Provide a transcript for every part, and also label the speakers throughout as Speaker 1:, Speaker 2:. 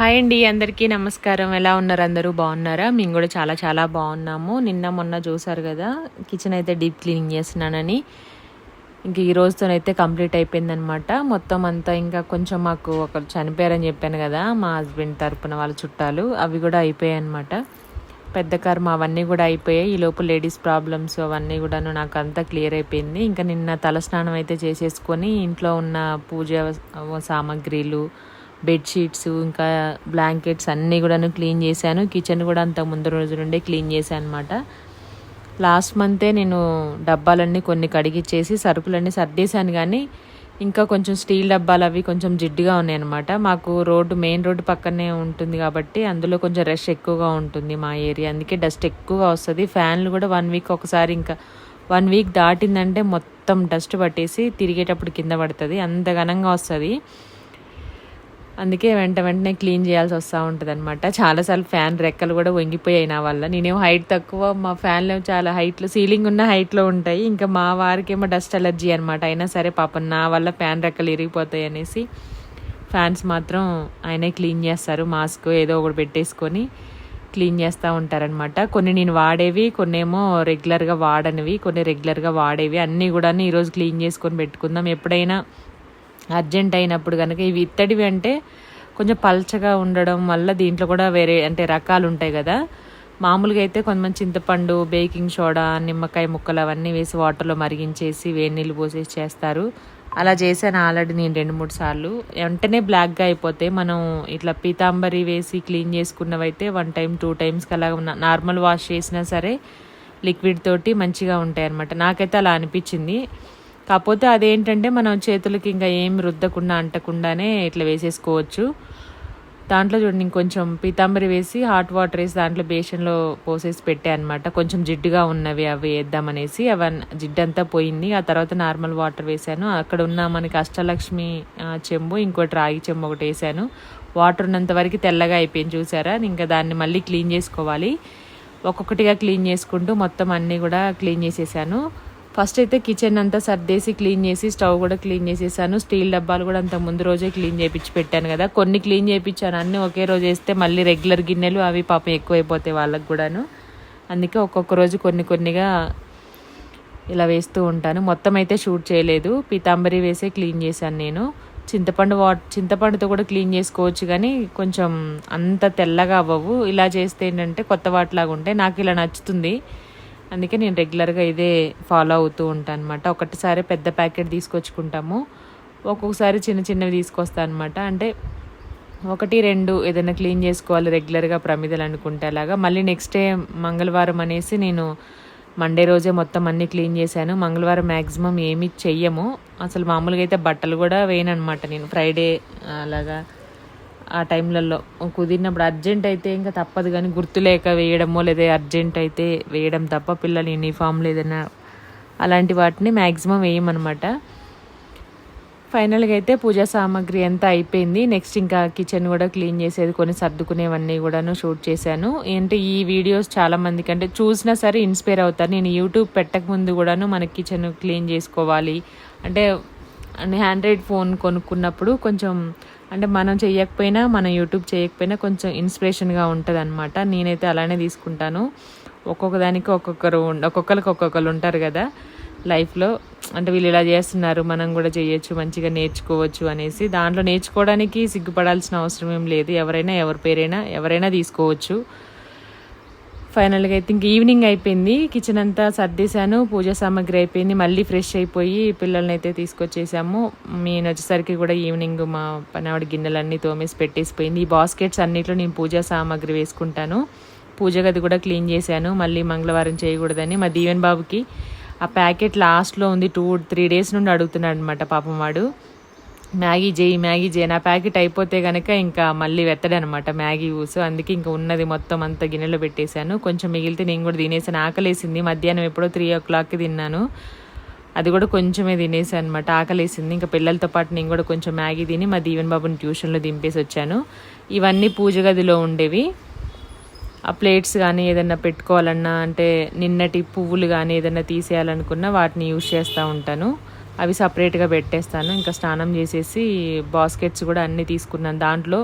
Speaker 1: Hi అండి అందరికీ నమస్కారం. ఎలా ఉన్నారు? అందరూ బాగున్నారా? మేము కూడా చాలా చాలా బాగున్నాము. నిన్న మొన్న చూసారు కదా కిచెన్ అయితే డీప్ క్లీనింగ్ చేస్తున్నానని. ఇంక ఈ రోజుతోనైతే కంప్లీట్ అయిపోయిందనమాట మొత్తం అంతా ఇంకా కొంచెం మాకు ఒకరు చనిపోయారని చెప్పాను కదా మా హస్బెండ్ తరపున వాళ్ళ చుట్టాలు అవి కూడా అయిపోయాయి అనమాట పెద్ద కర్మ అవన్నీ కూడా అయిపోయాయి. ఈ లోపు లేడీస్ ప్రాబ్లమ్స్ అవన్నీ కూడాను నాకు అంతా క్లియర్ అయిపోయింది. ఇంకా నిన్న తలస్నానం అయితే చేసేసుకొని ఇంట్లో ఉన్న పూజ సామాగ్రిలు బెడ్షీట్స్ ఇంకా బ్లాంకెట్స్ అన్నీ కూడాను క్లీన్ చేశాను. కిచెన్ కూడా అంత ముందు రోజు నుండే క్లీన్ చేశాను అనమాట లాస్ట్ మంతే నేను డబ్బాలన్నీ కొన్ని కడిగిచ్చేసి సరుకులన్నీ సర్దేశాను కానీ ఇంకా కొంచెం స్టీల్ డబ్బాలు అవి కొంచెం జిడ్డుగా ఉన్నాయన్నమాట. మాకు రోడ్డు మెయిన్ రోడ్డు పక్కనే ఉంటుంది కాబట్టి అందులో కొంచెం రష్ ఎక్కువగా ఉంటుంది మా ఏరియా అందుకే డస్ట్ ఎక్కువగా వస్తుంది. ఫ్యాన్లు కూడా వన్ వీక్ ఒకసారి ఇంకా వన్ వీక్ దాటిందంటే మొత్తం డస్ట్ పట్టేసి తిరిగేటప్పుడు కింద పడుతుంది. అంత ఘనంగా వస్తుంది. అందుకే వెంట వెంటనే క్లీన్ చేయాల్సి వస్తూ ఉంటుంది అనమాట చాలాసార్లు ఫ్యాన్ రెక్కలు కూడా వంగిపోయాయి నా వల్ల. నేనేమో హైట్ తక్కువ మా ఫ్యాన్లు చాలా హైట్లో సీలింగ్ ఉన్న హైట్లో ఉంటాయి. ఇంకా మా వారికేమో డస్ట్ అలర్జీ అనమాట అయినా సరే పాపం నా వల్ల ఫ్యాన్ రెక్కలు ఇరిగిపోతాయి అనేసి ఫ్యాన్స్ మాత్రం ఆయనే క్లీన్ చేస్తారు. మాస్క్ ఏదో ఒకటి పెట్టేసుకొని క్లీన్ చేస్తూ ఉంటారనమాట కొన్ని నేను వాడేవి కొన్ని ఏమో రెగ్యులర్గా వాడనివి కొన్ని రెగ్యులర్గా వాడేవి. అన్నీ కూడా ఈరోజు క్లీన్ చేసుకొని పెట్టుకుందాం. ఎప్పుడైనా అర్జెంట్ అయినప్పుడు కనుక ఇవి ఇత్తడివి అంటే కొంచెం పల్చగా ఉండడం వల్ల దీంట్లో కూడా వేరే అంటే రకాలు ఉంటాయి కదా. మామూలుగా అయితే కొంతమంది చింతపండు బేకింగ్ సోడా నిమ్మకాయ ముక్కలు అవన్నీ వేసి వాటర్లో మరిగించేసి వేడి నీళ్ళు పోసేసి చేస్తారు. అలా చేశాను ఆల్రెడీ నేను రెండు మూడు సార్లు. వెంటనే బ్లాక్గా అయిపోతే మనం ఇట్లా పీతాంబరి వేసి క్లీన్ చేసుకున్నవైతే వన్ టైం టూ టైమ్స్కి అలా నార్మల్ వాష్ చేసినా సరే లిక్విడ్ తోటి మంచిగా ఉంటాయి అనమాట నాకైతే అలా అనిపించింది. కాకపోతే అదేంటంటే మనం చేతులకి ఇంకా ఏం రుద్దకుండా అంటకుండానే ఇట్లా వేసేసుకోవచ్చు. దాంట్లో చూడండి ఇంకొంచెం పీతాంబరి వేసి హాట్ వాటర్ వేసి దాంట్లో బేషన్లో పోసేసి పెట్టా అనమాట కొంచెం జిడ్డుగా ఉన్నవి అవి వేద్దామనేసి అవి జిడ్డంతా పోయింది. ఆ తర్వాత నార్మల్ వాటర్ వేసాను. అక్కడ ఉన్న మనకి అష్టలక్ష్మి చెంబు ఇంకోటి రాగి చెంబు ఒకటి వేసాను. వాటర్ ఉన్నంత వరకు తెల్లగా అయిపోయింది చూసారా? ఇంకా దాన్ని మళ్ళీ క్లీన్ చేసుకోవాలి. ఒక్కొక్కటిగా క్లీన్ చేసుకుంటూ మొత్తం అన్నీ కూడా క్లీన్ చేసేసాను. ఫస్ట్ అయితే కిచెన్ అంతా సర్దేసి క్లీన్ చేసి స్టవ్ కూడా క్లీన్ చేసేసాను. స్టీల్ డబ్బాలు కూడా అంత ముందు రోజే క్లీన్ చేయించి పెట్టాను కదా. కొన్ని క్లీన్ చేయించాను అన్నీ ఒకే రోజు వేస్తే మళ్ళీ రెగ్యులర్ గిన్నెలు అవి పాపం ఎక్కువైపోతాయి వాళ్ళకు కూడాను. అందుకే ఒక్కొక్క రోజు కొన్ని కొన్నిగా ఇలా వేస్తూ ఉంటాను. మొత్తం అయితే షూట్ చేయలేదు. పీతాంబరి వేసే క్లీన్ చేశాను నేను. చింతపండు వాట్ చింతపండుతో కూడా క్లీన్ చేసుకోవచ్చు కానీ కొంచెం అంత తెల్లగా అవ్వవు. ఇలా చేస్తే ఏంటంటే కొత్త వాటిలాగా ఉంటాయి. నాకు ఇలా నచ్చుతుంది. అందుకే నేను రెగ్యులర్గా ఇదే ఫాలో అవుతూ ఉంటాను అనమాట ఒకటిసారి పెద్ద ప్యాకెట్ తీసుకొచ్చుకుంటాము. ఒక్కొక్కసారి చిన్న చిన్నవి తీసుకొస్తాను అనమాట అంటే ఒకటి రెండు ఏదైనా క్లీన్ చేసుకోవాలి రెగ్యులర్గా ప్రమిదలు అనుకుంటే అలాగా. మళ్ళీ నెక్స్ట్ డే మంగళవారం అనేసి నేను మండే రోజే మొత్తం అన్నీ క్లీన్ చేశాను. మంగళవారం మ్యాక్సిమం ఏమి చెయ్యము. అసలు మామూలుగా అయితే బట్టలు కూడా వేయను అనమాట నేను. ఫ్రైడే అలాగా ఆ టైంలలో. కుదిరినప్పుడు అర్జెంట్ అయితే ఇంకా తప్పదు కానీ గుర్తులేక వేయడమో లేదా అర్జెంట్ అయితే వేయడం తప్ప పిల్లల యూనిఫామ్లు ఏదైనా అలాంటి వాటిని మ్యాక్సిమం వేయమన్నమాట. ఫైనల్గా అయితే పూజా సామాగ్రి అంతా అయిపోయింది. నెక్స్ట్ ఇంకా కిచెన్ కూడా క్లీన్ చేసేది కొన్ని సర్దుకునేవన్నీ కూడాను షూట్ చేశాను. ఏంటి ఈ వీడియోస్ చాలా మందికి అంటే చూసినా సరే ఇన్స్పైర్ అవుతారు. నేను యూట్యూబ్ పెట్టక ముందు కూడాను మన కిచెన్ క్లీన్ చేసుకోవాలి. అంటే హ్యాండ్రాయిడ్ ఫోన్ కొనుక్కున్నప్పుడు కొంచెం అంటే మనం చేయకపోయినా మనం యూట్యూబ్ చేయకపోయినా కొంచెం ఇన్స్పిరేషన్గా ఉంటుంది అనమాట నేనైతే అలానే తీసుకుంటాను. ఒక్కొక్క దానికి ఒక్కొక్కరు ఒక్కొక్కరికి ఒక్కొక్కరు ఉంటారు కదా. లైఫ్లో అంటే వీళ్ళు ఇలా చేస్తున్నారు మనం కూడా చేయొచ్చు మంచిగా నేర్చుకోవచ్చు అనేసి. దాంట్లో నేర్చుకోవడానికి సిగ్గుపడాల్సిన అవసరం ఏం లేదు. ఎవరైనా ఎవరి పేరైనా ఎవరైనా తీసుకోవచ్చు. ఫైనల్గా అయితే ఇంక ఈవినింగ్ అయిపోయింది. కిచెన్ అంతా సర్దేశాను. పూజ సామాగ్రి అయిపోయింది. మళ్ళీ ఫ్రెష్ అయిపోయి పిల్లల్ని అయితే తీసుకొచ్చేసాము. నేను వచ్చేసరికి కూడా ఈవినింగ్ మా పనావిడ గిన్నెలన్నీ తోమేసి పెట్టేసిపోయింది. ఈ బాస్కెట్స్ అన్నిట్లో నేను పూజా సామాగ్రి వేసుకుంటాను. పూజ గది కూడా క్లీన్ చేశాను. మళ్ళీ మంగళవారం చేయకూడదని మా దీవెన్ బాబుకి ఆ ప్యాకెట్ లాస్ట్లో ఉంది. టూ త్రీ డేస్ నుండి అడుగుతున్నాడు అనమాట పాపం వాడు. మ్యాగీ చేయి మ్యాగీ చేయి. నా ప్యాకెట్ అయిపోతే కనుక ఇంకా మళ్ళీ వెత్తడనమాట మ్యాగీ యూస్ అందుకే ఇంకా ఉన్నది మొత్తం అంత గిన్నెలో పెట్టేశాను. కొంచెం మిగిలితే నేను కూడా తినేసాను. ఆకలేసింది. మధ్యాహ్నం ఎప్పుడో త్రీ ఓ క్లాక్కి తిన్నాను. అది కూడా కొంచెమే తినేసాను అనమాట ఆకలేసింది. ఇంకా పిల్లలతో పాటు నేను కూడా కొంచెం మ్యాగీ తిని మా దీవెన్ బాబుని ట్యూషన్లో దింపేసి వచ్చాను. ఇవన్నీ పూజ గదిలో ఉండేవి. ఆ ప్లేట్స్ కానీ ఏదైనా పెట్టుకోవాలన్నా అంటే నిన్నటి పువ్వులు కానీ ఏదైనా తీసేయాలనుకున్నా వాటిని యూజ్ చేస్తూ ఉంటాను. అవి సపరేట్గా పెట్టేస్తాను. ఇంకా స్నానం చేసేసి బాస్కెట్స్ కూడా అన్నీ తీసుకున్నాను దాంట్లో.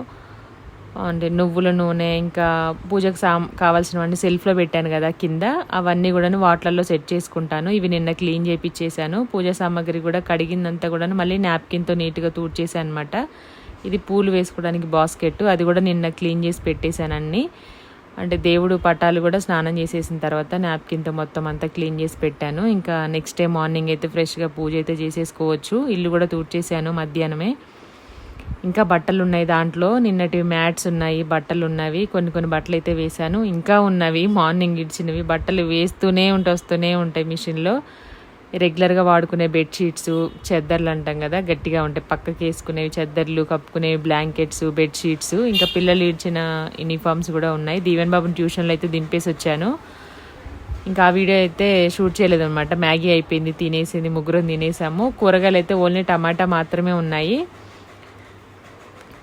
Speaker 1: అంటే నువ్వుల నూనె ఇంకా పూజకు సా కావాల్సినవన్నీ సెల్ఫ్లో పెట్టాను కదా కింద. అవన్నీ కూడా వాటర్లో సెట్ చేసుకుంటాను. ఇవి నిన్న క్లీన్ చేయించేసాను పూజా సామాగ్రి కూడా కడిగిందంతా కూడా మళ్ళీ నాప్కిన్తో నీట్గా తూడ్చేసాను అనమాట ఇది పూలు వేసుకోవడానికి బాస్కెట్ అది కూడా నిన్న క్లీన్ చేసి పెట్టేశాను అన్ని. అంటే దేవుడు పటాలు కూడా స్నానం చేసేసిన తర్వాత నాప్కిన్తో మొత్తం అంతా క్లీన్ చేసి పెట్టాను. ఇంకా నెక్స్ట్ డే మార్నింగ్ అయితే ఫ్రెష్గా పూజ అయితే చేసేసుకోవచ్చు. ఇల్లు కూడా తూడ్చేసాను మధ్యాహ్నమే. ఇంకా బట్టలు ఉన్నాయి దాంట్లో. నిన్నటి మ్యాట్స్ ఉన్నాయి బట్టలు ఉన్నవి కొన్ని కొన్ని బట్టలు అయితే వేశాను. ఇంకా ఉన్నవి మార్నింగ్ ఇచ్చినవి బట్టలు వేస్తూనే ఉంటే వస్తూనే ఉంటాయి మిషన్లో. రెగ్యులర్గా వాడుకునే బెడ్షీట్స్ చెద్దర్లు అంటాం కదా గట్టిగా ఉంటాయి పక్కకి వేసుకునేవి చెద్దర్లు కప్పుకునేవి బ్లాంకెట్స్ బెడ్షీట్స్ ఇంకా పిల్లలు ఇచ్చిన యూనిఫామ్స్ కూడా ఉన్నాయి. దీవెన్ బాబుని ట్యూషన్లో అయితే దింపేసి వచ్చాను. ఇంకా ఆ వీడియో అయితే షూట్ చేయలేదన్నమాట. మ్యాగీ అయిపోయింది తినేసింది ముగ్గురం తినేసాము. కూరగాయలు అయితే ఓన్లీ టమాటా మాత్రమే ఉన్నాయి.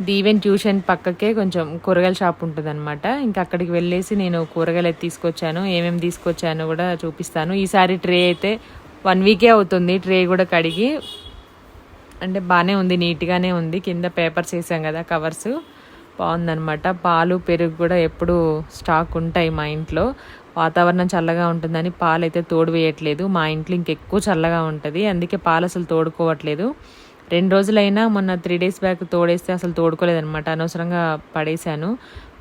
Speaker 1: దీవెన్ ట్యూషన్ పక్కకే కొంచెం కూరగాయల షాప్ ఉంటుంది అనమాట ఇంకా అక్కడికి వెళ్ళేసి నేను కూరగాయలు అయితే తీసుకొచ్చాను. ఏమేమి తీసుకొచ్చానో కూడా చూపిస్తాను. ఈసారి ట్రే అయితే వన్ వీకే అవుతుంది ట్రే కూడా కడిగి. అంటే బాగానే ఉంది నీట్గానే ఉంది. కింద పేపర్స్ వేసాం కదా కవర్స్. బాగుందనమాట పాలు పెరుగు కూడా ఎప్పుడు స్టాక్ ఉంటాయి మా ఇంట్లో. వాతావరణం చల్లగా ఉంటుందని పాలు అయితే తోడు వేయట్లేదు. మా ఇంట్లో ఇంకెక్కువ చల్లగా ఉంటుంది. అందుకే పాలు అసలు తోడుకోవట్లేదు. రెండు రోజులైనా మొన్న త్రీ డేస్ బ్యాక్ తోడేస్తే అసలు తోడుకోలేదనమాట అనవసరంగా పడేశాను.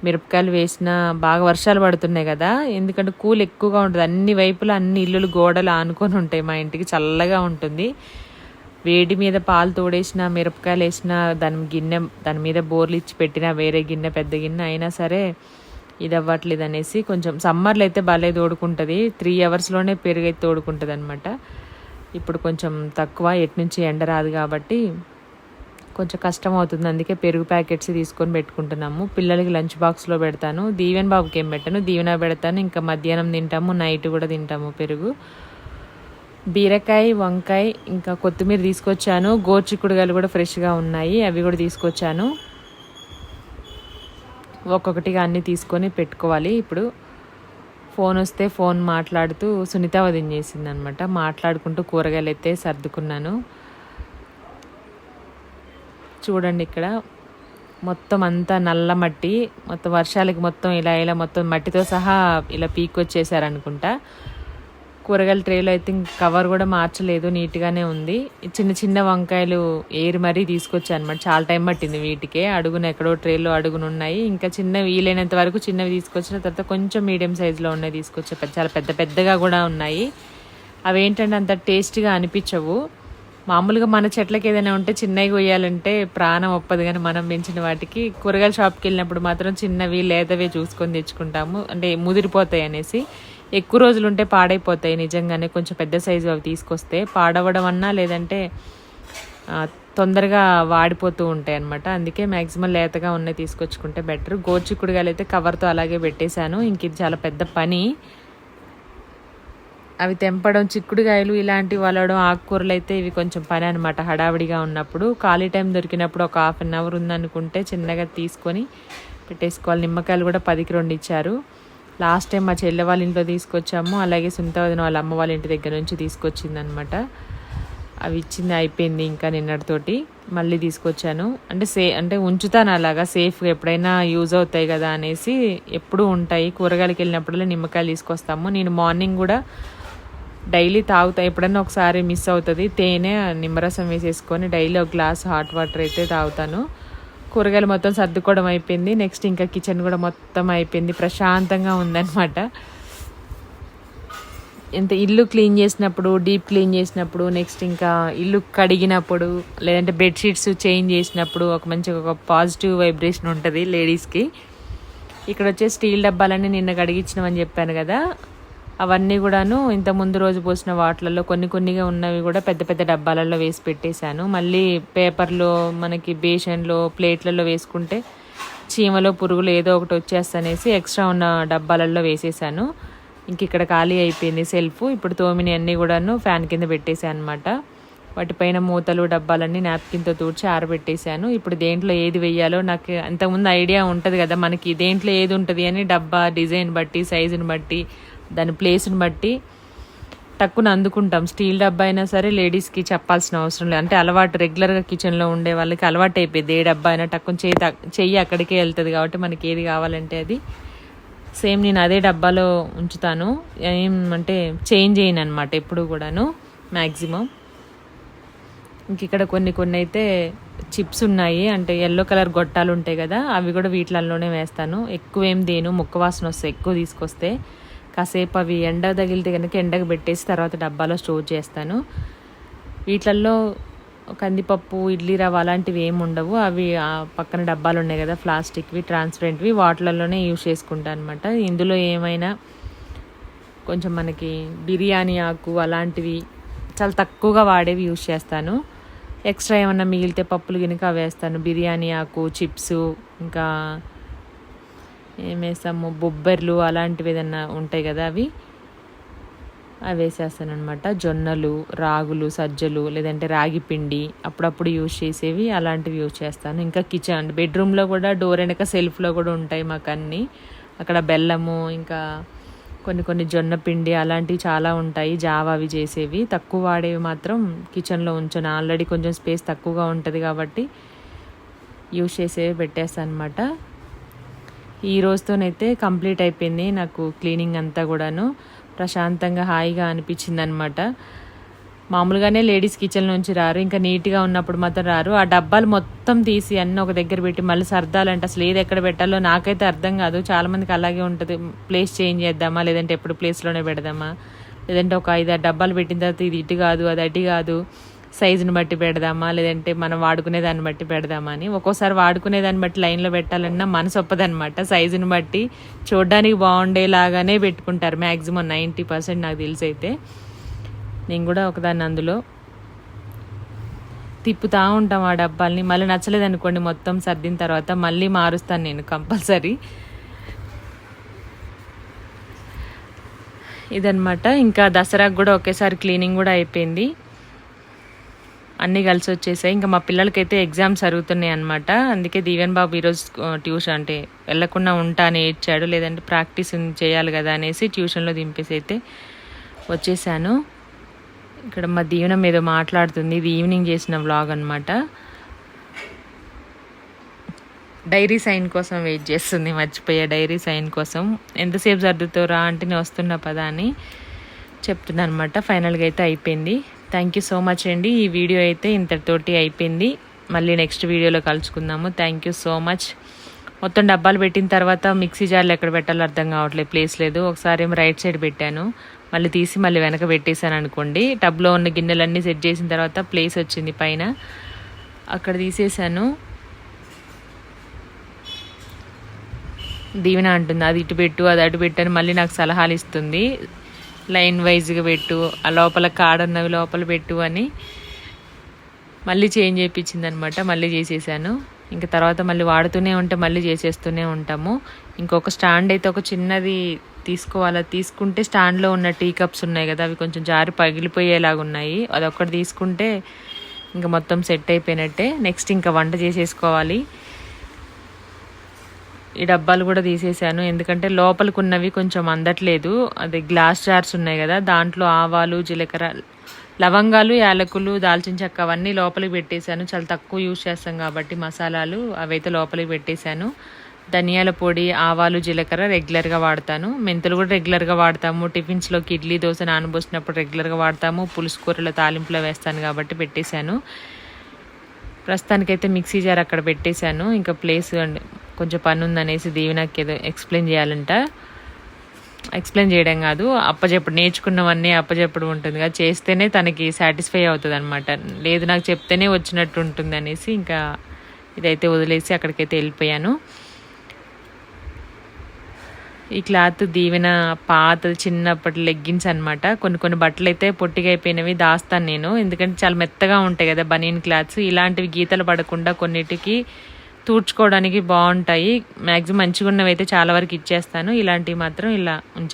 Speaker 1: మిరపకాయలు వేసినా బాగా వర్షాలు పడుతున్నాయి కదా. ఎందుకంటే కూల్ ఎక్కువగా ఉంటుంది. అన్ని వైపులా అన్ని ఇల్లులు గోడలు ఆనుకొని ఉంటాయి మా ఇంటికి. చల్లగా ఉంటుంది. వేడి మీద పాలు తోడేసిన మిరపకాయలు వేసిన దాని గిన్నె దాని మీద బోర్లు ఇచ్చి పెట్టిన వేరే గిన్నె పెద్ద గిన్నె అయినా సరే ఇది అవ్వట్లేదు అనేసి కొంచెం సమ్మర్లో అయితే భలే తోడుకుంటుంది. త్రీ అవర్స్లోనే పెరుగైతే తోడుకుంటుంది అనమాట ఇప్పుడు కొంచెం తక్కువ ఎటు నుంచి ఎండ రాదు కాబట్టి కొంచెం కష్టం అవుతుంది అందుకే పెరుగు ప్యాకెట్స్ తీసుకొని పెట్టుకుంటున్నాము. పిల్లలకి లంచ్ బాక్స్లో పెడతాను. దీవెన్ బాబుకి ఏం పెట్టాను? దీవెన పెడతాను. ఇంకా మధ్యాహ్నం తింటాము. నైట్ కూడా తింటాము పెరుగు. బీరకాయ వంకాయ ఇంకా కొత్తిమీర తీసుకొచ్చాను. గోచిక్కుడుగాయలు కూడా ఫ్రెష్గా ఉన్నాయి. అవి కూడా తీసుకొచ్చాను. ఒక్కొక్కటిగా అన్నీ తీసుకొని పెట్టుకోవాలి. ఇప్పుడు ఫోన్ వస్తే ఫోన్ మాట్లాడుతూ సునీత వదించేసింది అనమాట మాట్లాడుకుంటూ కూరగాయలు అయితే సర్దుకున్నాను. చూడండి ఇక్కడ. మొత్తం అంతా నల్ల మట్టి మొత్తం వర్షాలకి మొత్తం ఇలా ఇలా మొత్తం మట్టితో సహా ఇలా పీక్ వచ్చేసారనుకుంటా కూరగాయల ట్రేలో అయితే కవర్ కూడా మార్చలేదు నీట్గానే ఉంది. చిన్న చిన్న వంకాయలు ఏరి మరీ తీసుకొచ్చా అనమాట చాలా టైం పట్టింది వీటికే. అడుగున ఎక్కడో ట్రేలో అడుగున ఉన్నాయి. ఇంకా చిన్న వీలైనంత వరకు చిన్నవి తీసుకొచ్చిన తర్వాత కొంచెం మీడియం సైజులో ఉన్నాయి తీసుకొచ్చా చాలా పెద్ద పెద్దగా కూడా ఉన్నాయి. అవి ఏంటంటే అంత టేస్ట్గా అనిపించవు. మామూలుగా మన చెట్లకి ఏదైనా ఉంటే చిన్నవి కొయ్యాలంటే ప్రాణం ఒప్పదు కానీ మనం పెంచిన వాటికి కూరగాయల షాప్కి వెళ్ళినప్పుడు మాత్రం చిన్నవి లేదవే చూసుకొని తెచ్చుకుంటాము. అంటే ముదిరిపోతాయి అనేసి. ఎక్కువ రోజులు ఉంటే పాడైపోతాయి నిజంగానే కొంచెం పెద్ద సైజు అవి తీసుకొస్తే. పాడవడం అన్నా లేదంటే తొందరగా వాడిపోతూ ఉంటాయి అనమాట అందుకే మ్యాక్సిమం లేతగా ఉన్నాయి తీసుకొచ్చుకుంటే బెటర్. గోచిక్కుడుగాయలు అయితే కవర్తో అలాగే పెట్టేశాను. ఇంక ఇది చాలా పెద్ద పని. అవి తెంపడం చిక్కుడుకాయలు ఇలాంటివి వలడం ఆకుకూరలు అయితే ఇవి కొంచెం పని అనమాట హడావిడిగా ఉన్నప్పుడు ఖాళీ టైం దొరికినప్పుడు ఒక హాఫ్ అన్ అవర్ ఉందనుకుంటే చిన్నగా తీసుకొని పెట్టేసుకోవాలి. నిమ్మకాయలు కూడా పదికి రెండు ఇచ్చారు. లాస్ట్ టైం మా చెల్లె వాళ్ళ ఇంట్లో తీసుకొచ్చాము. అలాగే సుంత వదిన వాళ్ళ అమ్మ వాళ్ళ ఇంటి దగ్గర నుంచి తీసుకొచ్చింది అనమాట అవి ఇచ్చింది అయిపోయింది ఇంకా నిన్నటితోటి. మళ్ళీ తీసుకొచ్చాను. అంటే సే అంటే ఉంచుతాను అలాగా. సేఫ్గా ఎప్పుడైనా యూజ్ అవుతాయి కదా అనేసి ఎప్పుడూ ఉంటాయి. కూరగాయలకి వెళ్ళినప్పుడల్లా నిమ్మకాయలు తీసుకొస్తాము. నేను మార్నింగ్ కూడా డైలీ తాగుతా ఎప్పుడన్నా ఒకసారి మిస్ అవుతుంది. తేనె నిమ్మరసం వేసేసుకొని డైలీ ఒక గ్లాస్ హాట్ వాటర్ అయితే తాగుతాను. కూరగాయలు మొత్తం సర్దుకోవడం అయిపోయింది. నెక్స్ట్ ఇంకా కిచెన్ కూడా మొత్తం అయిపోయింది. ప్రశాంతంగా ఉందన్నమాట. ఎంత ఇల్లు క్లీన్ చేసినప్పుడు డీప్ క్లీన్ చేసినప్పుడు నెక్స్ట్ ఇంకా ఇల్లు కడిగినప్పుడు లేదంటే బెడ్షీట్స్ చేంజ్ చేసినప్పుడు ఒక మంచి ఒక పాజిటివ్ వైబ్రేషన్ ఉంటుంది లేడీస్కి. ఇక్కడ వచ్చే స్టీల్ డబ్బాలన్నీ నిన్న కడిగించినామని చెప్పాను కదా. అవన్నీ కూడాను ఇంత ముందు రోజు పోసిన వాటిలలో కొన్ని కొన్నిగా ఉన్నవి కూడా పెద్ద పెద్ద డబ్బాలలో వేసి పెట్టేశాను. మళ్ళీ పేపర్లో మనకి బేషన్లో ప్లేట్లలో వేసుకుంటే చీమలో పురుగులు ఏదో ఒకటి వచ్చేస్తనేసి ఎక్స్ట్రా ఉన్న డబ్బాలలో వేసేసాను ఇంక ఇక్కడ ఖాళీ అయిపోయింది సెల్ఫ్. ఇప్పుడు తోమిని అన్నీ కూడాను ఫ్యాన్ కింద పెట్టేశాను అనమాట వాటిపైన మూతలు డబ్బాలన్నీ నాప్కిన్తో తూడ్చి ఆరబెట్టేశాను. ఇప్పుడు దేంట్లో ఏది వెయ్యాలో నాకు అంతకుముందు ఐడియా ఉంటుంది కదా మనకి దేంట్లో ఏది ఉంటుంది అని డబ్బా డిజైన్ బట్టి సైజుని బట్టి దాని ప్లేస్ని బట్టి టక్కున అందుకుంటాం. స్టీల్ డబ్బా అయినా సరే లేడీస్కి చెప్పాల్సిన అవసరం లేదు. అంటే అలవాటు రెగ్యులర్గా కిచెన్లో ఉండే వాళ్ళకి అలవాటు అయిపోయింది. ఏ డబ్బా అయినా టక్కున చేయి చెయ్యి అక్కడికే వెళ్తుంది కాబట్టి మనకి ఏది కావాలంటే అది. సేమ్ నేను అదే డబ్బాలో ఉంచుతాను. ఏం అంటే చేంజ్ చేయను అనమాట ఎప్పుడు కూడాను మ్యాక్సిమం ఇంక ఇక్కడ కొన్ని కొన్ని అయితే చిప్స్ ఉన్నాయి. అంటే ఎల్లో కలర్ గొట్టాలు ఉంటాయి కదా అవి కూడా వీటిలలోనే వేస్తాను. ఎక్కువ ఏం దేను ముక్క వాసన వస్తే ఎక్కువ తీసుకొస్తే కాసేపు అవి ఎండ తగిలితే కనుక ఎండకు పెట్టేసి తర్వాత డబ్బాలో స్టోర్ చేస్తాను. వీటిల్లో కందిపప్పు ఇడ్లీ రవ్వ అలాంటివి ఏమి ఉండవు. అవి పక్కన డబ్బాలు ఉన్నాయి కదా ప్లాస్టిక్వి ట్రాన్స్పరెంట్వి వాటిలలోనే యూజ్ చేసుకుంటాను అనమాట ఇందులో ఏమైనా కొంచెం మనకి బిర్యానీ ఆకు అలాంటివి చాలా తక్కువగా వాడేవి యూజ్ చేస్తాను. ఎక్స్ట్రా ఏమన్నా మిగిలితే పప్పులు గినక అవి వేస్తాను. బిర్యానీ ఆకు చిప్స్ ఇంకా ఏం వేస్తాము బొబ్బర్లు అలాంటివి ఏదన్నా ఉంటాయి కదా అవి? అవి వేసేస్తాను అనమాట జొన్నలు రాగులు సజ్జలు లేదంటే రాగి పిండి అప్పుడప్పుడు యూజ్ చేసేవి అలాంటివి యూజ్ చేస్తాను. ఇంకా కిచెన్ బెడ్రూమ్లో కూడా డోర్ వెనక సెల్ఫ్లో కూడా ఉంటాయి మాకు అన్నీ అక్కడ బెల్లము ఇంకా కొన్ని కొన్ని జొన్న పిండి అలాంటివి చాలా ఉంటాయి. జావా అవి చేసేవి. తక్కువ వాడేవి మాత్రం కిచెన్లో ఉంచాను. ఆల్రెడీ కొంచెం స్పేస్ తక్కువగా ఉంటుంది కాబట్టి యూజ్ చేసేవి పెట్టేస్తాను అనమాట ఈ రోజుతోనైతే కంప్లీట్ అయిపోయింది నాకు క్లీనింగ్ అంతా కూడాను. ప్రశాంతంగా హాయిగా అనిపించింది అనమాట మామూలుగానే లేడీస్ కిచెన్ నుంచి రారు ఇంకా నీట్గా ఉన్నప్పుడు మాత్రం రారు. ఆ డబ్బాలు మొత్తం తీసి అన్నీ ఒక దగ్గర పెట్టి మళ్ళీ సర్దాలంటే అసలు ఏది ఎక్కడ పెట్టాలో నాకైతే అర్థం కాదు. చాలామందికి అలాగే ఉంటుంది. ప్లేస్ చేంజ్ చేద్దామా లేదంటే ఎప్పుడు ప్లేస్లోనే పెడదామా? లేదంటే ఒక ఐదు ఆరు డబ్బాలు పెట్టిన తర్వాత ఇది ఇటు కాదు అది అటు కాదు. సైజుని బట్టి పెడదామా? లేదంటే మనం వాడుకునే దాన్ని బట్టి పెడదామా అని. ఒక్కోసారి వాడుకునే దాన్ని బట్టి లైన్లో పెట్టాలన్నా మనసు ఒప్పదనమాట సైజుని బట్టి చూడడానికి బాగుండేలాగానే పెట్టుకుంటారు. మ్యాక్సిమం నైంటీ పర్సెంట్ నాకు తెలిసి అయితే నేను కూడా ఒకదాన్ని అందులో తిప్పుతా ఉంటాం ఆ డబ్బాల్ని. మళ్ళీ నచ్చలేదు అనుకోండి మొత్తం సర్దిన తర్వాత మళ్ళీ మారుస్తాను నేను కంపల్సరీ. ఇదనమాట ఇంకా దసరాకు కూడా ఒకేసారి క్లీనింగ్ కూడా అయిపోయింది. అన్నీ కలిసి వచ్చేసాయి. ఇంకా మా పిల్లలకైతే ఎగ్జామ్స్ జరుగుతున్నాయి అనమాట అందుకే దీవెన్ బాబు ఈరోజు ట్యూషన్ అంటే వెళ్ళకుండా ఉంటా అని ఏడ్చాడు. లేదంటే ప్రాక్టీస్ చేయాలి కదా అనేసి ట్యూషన్లో దింపేసి అయితే వచ్చేసాను. ఇక్కడ మా దీవెనం ఏదో మాట్లాడుతుంది. ఇది ఈవినింగ్ చేసిన వ్లాగ్ అనమాట డైరీ సైన్ కోసం వెయిట్ చేస్తుంది. మర్చిపోయా డైరీ సైన్ కోసం. ఎంతసేపు సర్దుతారా అంటే నేను వస్తున్నా పదా అని చెప్తున్నా అనమాట ఫైనల్గా అయితే అయిపోయింది. థ్యాంక్ యూ సో మచ్ అండి. ఈ వీడియో అయితే ఇంతటితోటి అయిపోయింది. మళ్ళీ నెక్స్ట్ వీడియోలో కలుసుకుందాము. Thank you so much. మొత్తం డబ్బాలు పెట్టిన తర్వాత మిక్సీ జార్లు ఎక్కడ పెట్టాలో అర్థం కావట్లేదు. ప్లేస్ లేదు. ఒకసారి ఏమో రైట్ సైడ్ పెట్టాను. మళ్ళీ తీసి మళ్ళీ వెనక పెట్టేశాను అనుకోండి. టబ్లో ఉన్న గిన్నెలన్నీ సెట్ చేసిన తర్వాత ప్లేస్ వచ్చింది పైన. అక్కడ తీసేసాను దీవెన అంటుంది. అది ఇటు పెట్టు అది అటు పెట్టు అని మళ్ళీ నాకు సలహాలు ఇస్తుంది. లైన్ వైజ్గా పెట్టు ఆ లోపల కాడున్నవి లోపల పెట్టు అని మళ్ళీ చేంజ్ చేయించింది అనమాట మళ్ళీ చేసేసాను. ఇంకా తర్వాత మళ్ళీ వాడుతూనే ఉంటే మళ్ళీ చేసేస్తూనే ఉంటాము. ఇంకొక స్టాండ్ అయితే ఒక చిన్నది తీసుకోవాలా తీసుకుంటే స్టాండ్లో ఉన్న టీ కప్స్ ఉన్నాయి కదా అవి కొంచెం జారి పగిలిపోయేలాగా ఉన్నాయి. అదొక్కటి తీసుకుంటే ఇంకా మొత్తం సెట్ అయిపోయినట్టే. నెక్స్ట్ ఇంకా వంట చేసేసుకోవాలి. ఈ డబ్బాలు కూడా తీసేసాను ఎందుకంటే లోపలికి ఉన్నవి కొంచెం అందట్లేదు. అది గ్లాస్ జార్స్ ఉన్నాయి కదా దాంట్లో ఆవాలు జీలకర్ర లవంగాలు యాలకులు దాల్చిన చెక్క అవన్నీ లోపలికి పెట్టేశాను. చాలా తక్కువ యూజ్ చేస్తాం కాబట్టి మసాలాలు అవైతే లోపలికి పెట్టేశాను. ధనియాల పొడి ఆవాలు జీలకర్ర రెగ్యులర్గా వాడతాను. మెంతులు కూడా రెగ్యులర్గా వాడతాము. టిఫిన్స్లోకి ఇడ్లీ దోశ నానబోసినప్పుడు రెగ్యులర్గా వాడతాము. పులుసు కూరలో తాలింపులో వేస్తాను కాబట్టి పెట్టేశాను. ప్రస్తుతానికైతే మిక్సీ జార్ అక్కడ పెట్టేశాను. ఇంకా ప్లేస్ కొంచెం పని ఉందనేసి నాకు ఏదో ఎక్స్ప్లెయిన్ చేయాలంట. ఎక్స్ప్లెయిన్ చేయడం కాదు. అప్పచెప్పుడు నేర్చుకున్నవన్నీ అప్పచెప్పుడు ఉంటుంది కదా. చేస్తేనే తనకి సాటిస్ఫై అవుతుంది అనమాట లేదు నాకు చెప్తేనే వచ్చినట్టు ఉంటుంది అనేసి ఇంకా ఇదైతే వదిలేసి అక్కడికైతే వెళ్ళిపోయాను. ఈ క్లాత్ దీవెన పాత చిన్నప్పటి లెగ్గిన్స్ అనమాట కొన్ని కొన్ని బట్టలు అయితే పొట్టిగా అయిపోయినవి దాస్తాను నేను. ఎందుకంటే చాలా మెత్తగా ఉంటాయి కదా బనీన్ క్లాత్స్. ఇలాంటివి గీతలు పడకుండా కొన్నిటికి తూడ్చుకోవడానికి బాగుంటాయి. మ్యాక్సిమం మంచిగా ఉన్నవి అయితే చాలా వరకు ఇచ్చేస్తాను. ఇలాంటివి మాత్రం ఇలా ఉంచే